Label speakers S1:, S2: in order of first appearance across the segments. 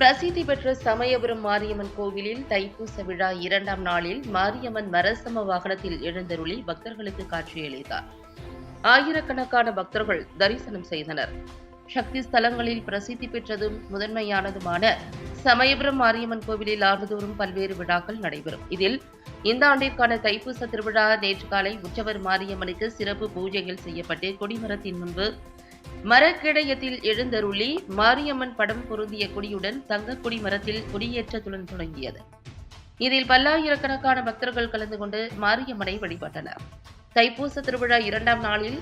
S1: பிரசித்தி பெற்ற சமயபுரம் மாரியம்மன் கோவிலில் தைப்பூச விழா இரண்டாம் நாளில் மாரியம்மன் மரசம வாகனத்தில் எழுந்தருளி பக்தர்களுக்கு காட்சியளித்தார். ஆயிரக்கணக்கான பக்தர்கள் தரிசனம் செய்தனர். சக்தி ஸ்தலங்களில் பிரசித்தி பெற்றதும் முதன்மையானதுமான சமயபுரம் மாரியம்மன் கோவிலில் ஆண்டுதோறும் பல்வேறு விழாக்கள் நடைபெறும். இதில் இந்த ஆண்டிற்கான தைப்பூச திருவிழா நேற்று காலை உற்சவர் மாரியம்மனுக்கு சிறப்பு பூஜைகள் செய்யப்பட்டு கொடிமரத்தின் முன்பு மரக்கிடயத்தில் எழுந்தருளி மாரியம்மன் படம் பொருந்திய கொடியுடன் தங்கக்குடி மரத்தில் கொடியேற்றத்துடன் தொடங்கியது. இதில் பல்லாயிரக்கணக்கான பக்தர்கள் கலந்து கொண்டு மாரியம்மனை வழிபட்டனர். தைப்பூச திருவிழா இரண்டாம் நாளில்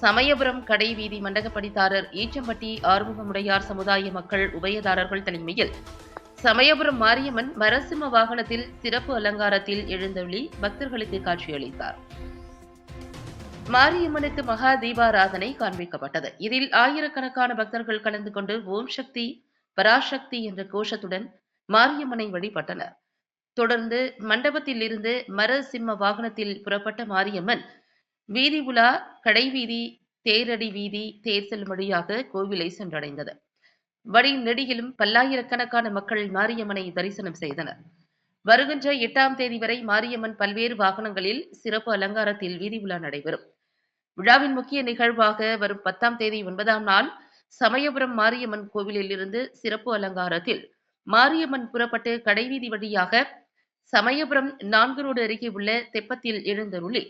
S1: சமயபுரம் கடை வீதி மண்டகப்படித்தாரர் ஈச்சம்பட்டி ஆறுமுகமுடையார் சமுதாய மக்கள் உபயதாரர்கள் தலைமையில் சமயபுரம் மாரியம்மன் மரசிம்ம வாகனத்தில் சிறப்பு அலங்காரத்தில் எழுந்தருளி பக்தர்களுக்கு காட்சியளித்தார். மாரியம்மனுக்கு மகா தீபாராதனை காண்பிக்கப்பட்டது. இதில் ஆயிரக்கணக்கான பக்தர்கள் கலந்து கொண்டு ஓம் சக்தி பராசக்தி என்ற கோஷத்துடன் மாரியம்மனை வழிபட்டனர். தொடர்ந்து மண்டபத்தில் இருந்து மர சிம்ம வாகனத்தில் புறப்பட்ட மாரியம்மன் வீதி உலா கடைவீதி தேரடி வீதி தேர் செல்லும் வழியாக கோவிலை சென்றடைந்தது. வழி நெடியிலும் பல்லாயிரக்கணக்கான மக்கள் மாரியம்மனை தரிசனம் செய்தனர். வருகின்ற எட்டாம் தேதி வரை மாரியம்மன் பல்வேறு வாகனங்களில் சிறப்பு அலங்காரத்தில் வீதி உலா நடைபெறும். விழாவின் முக்கிய நிகழ்வாக வரும் பத்தாம் தேதி ஒன்பதாம் நாள் சமயபுரம் மாரியம்மன் கோவிலில் இருந்து சிறப்பு அலங்காரத்தில். மாரியம்மன் புறப்பட்டு கடைவீதி வழியாக சமயபுரம் நான்கு ரோடு அருகே உள்ள தெப்பத்தில் எழுந்தருளி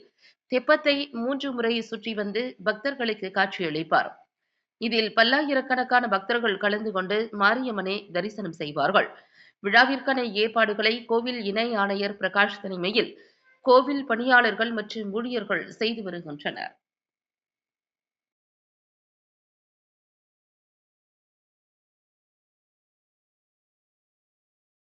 S1: தெப்பத்தை மூன்று முறை சுற்றி வந்து பக்தர்களுக்கு காட்சியளிப்பார். இதில் பல்லாயிரக்கணக்கான பக்தர்கள் கலந்து கொண்டு மாரியம்மனை தரிசனம் செய்வார்கள். விழாவிற்கான ஏற்பாடுகளை கோவில் இணை ஆணையர் பிரகாஷ் தலைமையில் கோவில் பணியாளர்கள் மற்றும் ஊழியர்கள் செய்து வருகின்றனர்.